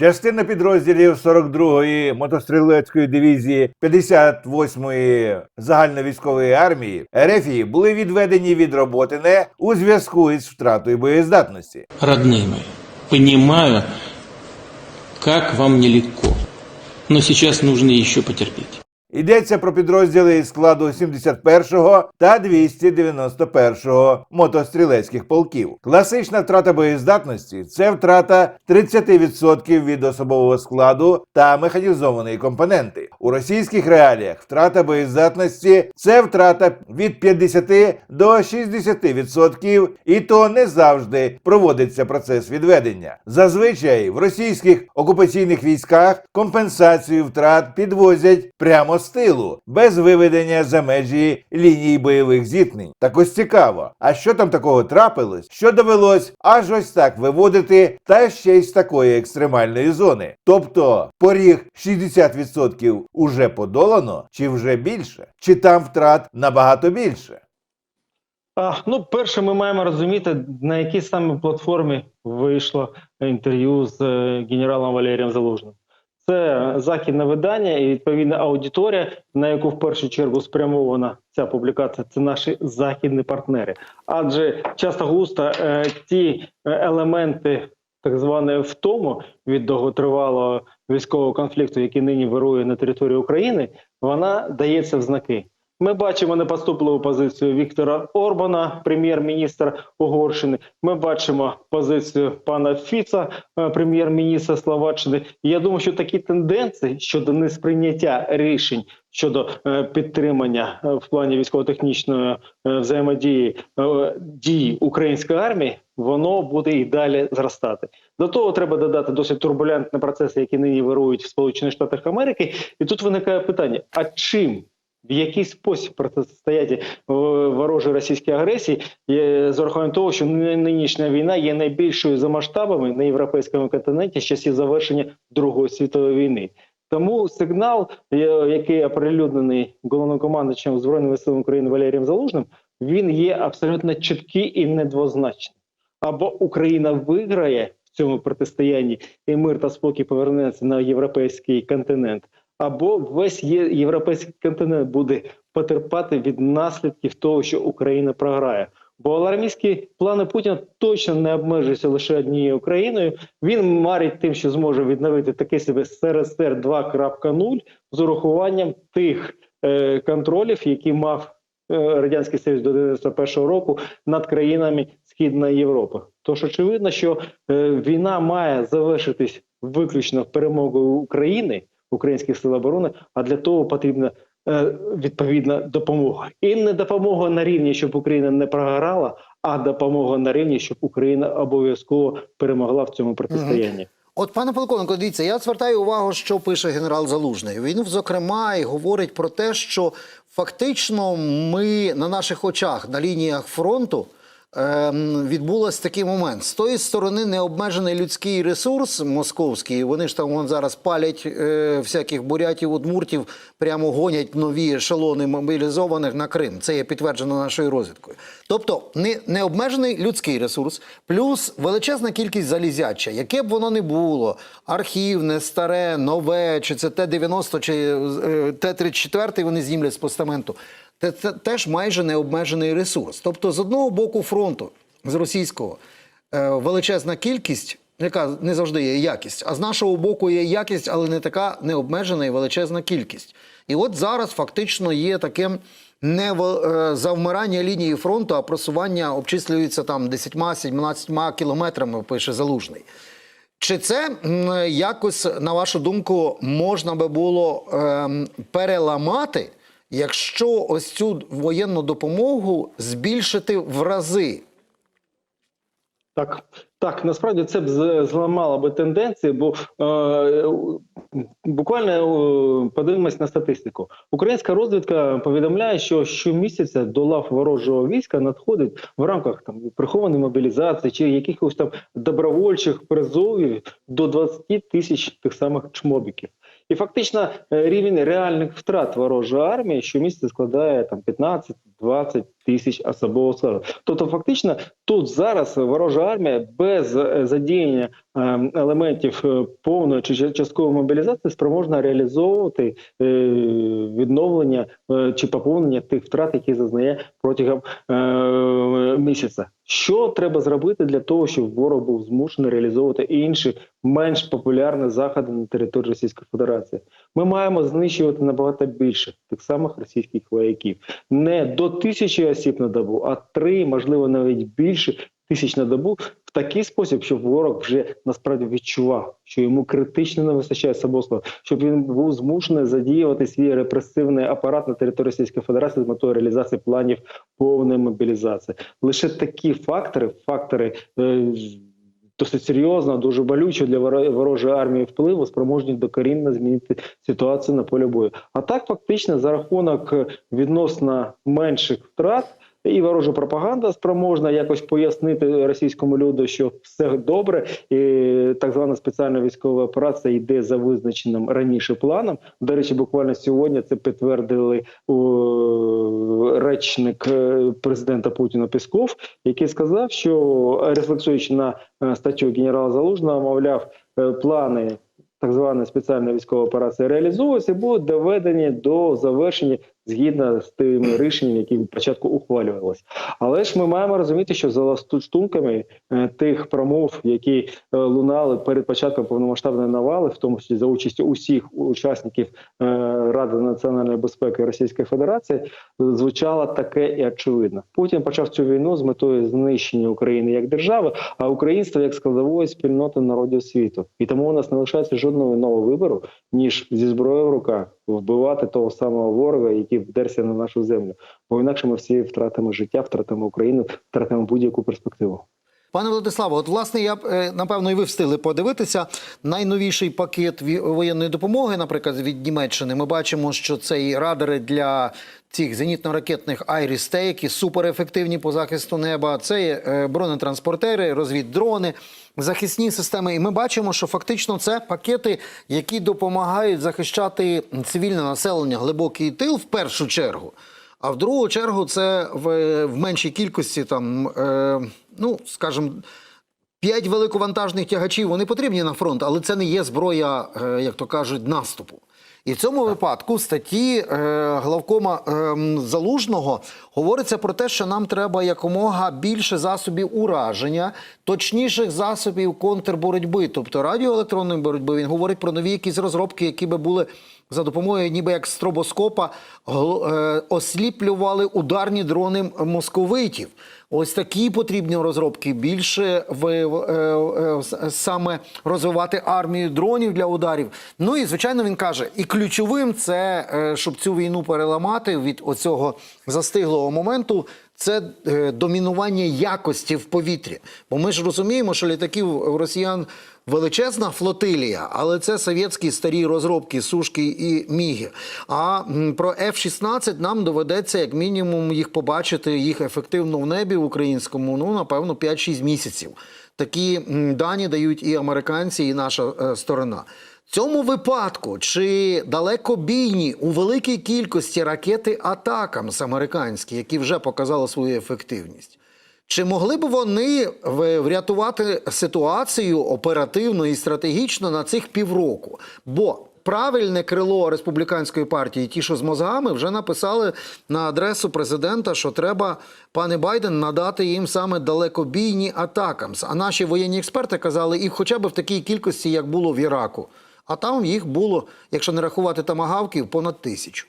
Частина підрозділів 42-ї мотострілецької дивізії 58-ї загальновійськової армії Ерефії були відведені від роботи не у зв'язку із втратою боєздатності. Родними, розумію, як вам нелегко, але зараз потрібно ще потерпеть. Йдеться про підрозділи складу 71-го та 291-го мотострілецьких полків. Класична втрата боєздатності це втрата 30% від особового складу та механізованої компоненти. У російських реаліях втрата боєздатності це втрата від 50 до 60%, і то не завжди проводиться процес відведення. Зазвичай в російських окупаційних військах компенсацію втрат підвозять прямо з тилу, без виведення за межі лінії бойових зіткнень. Так ось цікаво, а що там такого трапилось, що довелось аж ось так виводити, та ще й з такої екстремальної зони. Тобто поріг 60% уже подолано, чи вже більше, чи там втрат набагато більше. А, ну, перше, ми маємо розуміти, на якій саме платформі вийшло інтерв'ю з е, генералом Валерієм Залужним. Це західне видання і відповідна аудиторія, на яку в першу чергу спрямована ця публікація. Це наші західні партнери. Адже часто густо е, ті е, елементи так званої втому від довготривалого військового конфлікту, який нині вирує на території України, вона дається в знаки. Ми бачимо непоступливу позицію Віктора Орбана, прем'єр-міністра Угорщини. Ми бачимо позицію пана Фіца, е, прем'єр-міністра Словаччини. Я думаю, що такі тенденції щодо несприйняття рішень щодо е, підтримання е, в плані військово-технічної взаємодії дій української армії, воно буде і далі зростати. До того треба додати досить турбулентні процеси, які нині вирують в Сполучених Штатах Америки. І тут виникає питання: а чим? В який спосіб протистояти е, ворожій російській агресії з урахуванням того, що нинішня війна є найбільшою за масштабами на європейському континенті з часів завершення Другої світової війни. Тому сигнал, е, який оприлюднений головнокомандуючим збройними силами України Валерієм Залужним, він є абсолютно чіткий і недвозначний. Або Україна виграє в цьому протистоянні, і мир та спокій повернеться на європейський континент або весь європейський континент буде потерпати від наслідків того, що Україна програє. Бо алармістські плани Путіна точно не обмежуються лише однією Україною. Він марить тим, що зможе відновити такий себе СРСР 2.0 з урахуванням тих е, контролів, які мав е, радянський Союз до 91-го року над країнами Східної Європи. Тож очевидно, що е, війна має завершитись виключно перемогою України українських сил оборони, а для того потрібна е, відповідна допомога. І не допомога на рівні, щоб Україна не програла, а допомога на рівні, щоб Україна обов'язково перемогла в цьому протистоянні. От, пане полковнику, дивіться, я звертаю увагу, що пише генерал Залужний. Він, зокрема, і говорить про те, що фактично ми на наших очах на лініях фронту. Ем, Відбулось такий момент. З тої сторони необмежений людський ресурс московський. Вони ж там вон зараз палять е, всяких бурятів, удмуртів, прямо гонять нові ешелони мобілізованих на Крим. Це є підтверджено нашою розвідкою. Тобто не, необмежений людський ресурс, плюс величезна кількість залізяча, яке б воно не було, архівне, старе, нове, чи це Т-90, чи е, Т-34, вони знімлять з постаменту. Це, це теж майже необмежений ресурс. Тобто, з одного боку фронту, з російського, е, величезна кількість, яка не завжди є якість, а з нашого боку є якість, але не така необмежена і величезна кількість. І от зараз фактично є таке не е, завмирання лінії фронту, а просування обчислюється там 10-17 кілометрами, пише Залужний. Чи це якось, на вашу думку, можна би було ем, переламати, якщо ось цю воєнну допомогу збільшити в рази? Так, так, насправді це б зламало би тенденції, бо е, буквально е, подивимось на статистику. Українська розвідка повідомляє, що щомісяця до лав ворожого війська надходить в рамках там прихованої мобілізації чи якихось там добровольчих призовів до 20 тисяч тих самих чмобіків. І фактично е, рівень реальних втрат ворожої армії щомісяця складає там 15, 20 тисяч особового складу. Тобто, фактично, тут зараз ворожа армія без е, задіяння е, елементів е, повної чи часткової мобілізації спроможна реалізовувати е, відновлення чи поповнення тих втрат, які зазнає протягом місяця. Що треба зробити для того, щоб ворог був змушений реалізовувати інші менш популярні заходи на території Російської Федерації? Ми маємо знищувати набагато більше тих самих російських вояків, не до тисячі осіб на добу, а три, можливо, навіть більше тисяч на добу в такий спосіб, щоб ворог вже насправді відчував, що йому критично не вистачає особового, щоб він був змушений задіювати свій репресивний апарат на території Російської Федерації з метою реалізації планів повної мобілізації. Лише такі фактори, фактори. Досить серйозно, дуже болюче для воро- ворожої армії впливу, спроможні докорінно змінити ситуацію на полі бою. А так, фактично, за рахунок відносно менших втрат і ворожа пропаганда спроможна якось пояснити російському люду, що все добре, і так звана спеціальна військова операція йде за визначеним раніше планом. До речі, буквально сьогодні це підтвердили о, речник е, президента Путіна Пісков, який сказав, що рефлексуючи на е, статтю генерала Залужного, мовляв, е, плани так званої спеціальної військової операції реалізовуються і будуть доведені до завершення згідно з тими рішеннями, які спочатку ухвалювалися. Але ж ми маємо розуміти, що за ластунками е, тих промов, які е, лунали перед початком повномасштабної навали, в тому числі за участю усіх учасників е, Ради національної безпеки Російської Федерації, звучало таке і очевидно. Путін почав цю війну з метою знищення України як держави, а українства як складової спільноти народів світу. І тому у нас не лишається жодного іного вибору, ніж зі зброєю в руках вбивати того самого ворога, який вдерся на нашу землю. Бо інакше ми всі втратимо життя, втратимо Україну, втратимо будь-яку перспективу. Пане Владиславе, от власне я е, напевно і ви встигли подивитися найновіший пакет воєнної допомоги, наприклад, від Німеччини. Ми бачимо, що це і радари для цих зенітно-ракетних Айріс-Т, які суперефективні по захисту неба. Це є е, бронетранспортери, розвіддрони, захисні системи. І ми бачимо, що фактично це пакети, які допомагають захищати цивільне населення, глибокий тил в першу чергу. А в другу чергу це в, в меншій кількості там, е, ну скажімо, п'ять великовантажних тягачів вони потрібні на фронт, але це не є зброя, е, як то кажуть, наступу. І в цьому випадку в статті е, главкома е, залужного говориться про те, що нам треба якомога більше засобів ураження, точніших засобів контрборотьби, тобто радіоелектронної боротьби. Він говорить про нові якісь розробки, які би були за допомогою, ніби як стробоскопа, е, осліплювали ударні дрони московитів. Ось такі потрібні розробки. Більше в, е, е, саме розвивати армію дронів для ударів. Ну і звичайно він каже, і ключовим це е, щоб цю війну переламати від оцього застиглого моменту. Це е, домінування якості в повітрі. Бо ми ж розуміємо, що літаків росіян величезна флотилія, але це совєтські старі розробки, сушки і міги. А про F-16 нам доведеться як мінімум їх побачити, їх ефективно в небі в українському, ну напевно, 5-6 місяців. Такі дані дають і американці, і наша е, сторона. Цьому випадку чи далекобійні у великій кількості ракети Атакамс американські, які вже показали свою ефективність, чи могли б вони врятувати ситуацію оперативно і стратегічно на цих півроку? Бо правильне крило республіканської партії, ті, що з мозгами, вже написали на адресу президента, що треба, пане Байден, надати їм саме далекобійні атакамс. А наші воєнні експерти казали, і хоча б в такій кількості, як було в Іраку. А там їх було, якщо не рахувати тамагавків, понад тисячу.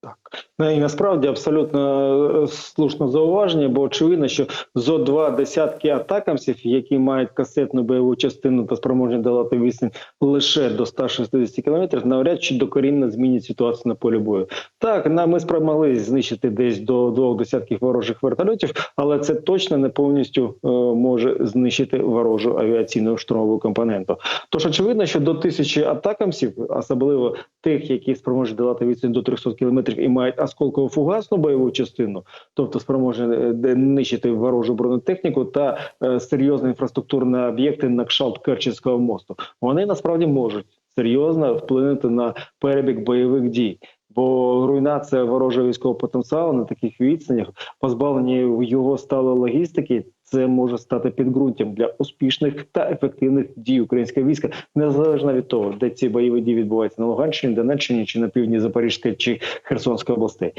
Так і насправді абсолютно е, слушне зауваження, бо очевидно, що зо два десятки атакамсів, які мають касетну бойову частину та спроможні долати відстань лише до 160 кілометрів, навряд чи докорінно змінять ситуацію на полі бою. Так, ми спромогли знищити десь до двох десятків ворожих вертольотів, але це точно не повністю е, може знищити ворожу авіаційну штурмову компоненту. Тож очевидно, що до тисячі атакамсів, особливо тих, які спроможні долати відстань до 300 кілометрів і мають осколково-фугасну бойову частину, тобто спроможні е, нищити ворожу бронетехніку та е, серйозні інфраструктурні об'єкти на кшалт Керченського мосту. Вони насправді можуть серйозно вплинути на перебіг бойових дій. Бо руйнація ворожого військового потенціалу на таких відстанях, позбавлення його сталої логістики, це може стати підґрунтям для успішних та ефективних дій українського війська, незалежно від того, де ці бойові дії відбуваються на Луганщині, Донеччині чи на півдні Запорізької чи Херсонської областей.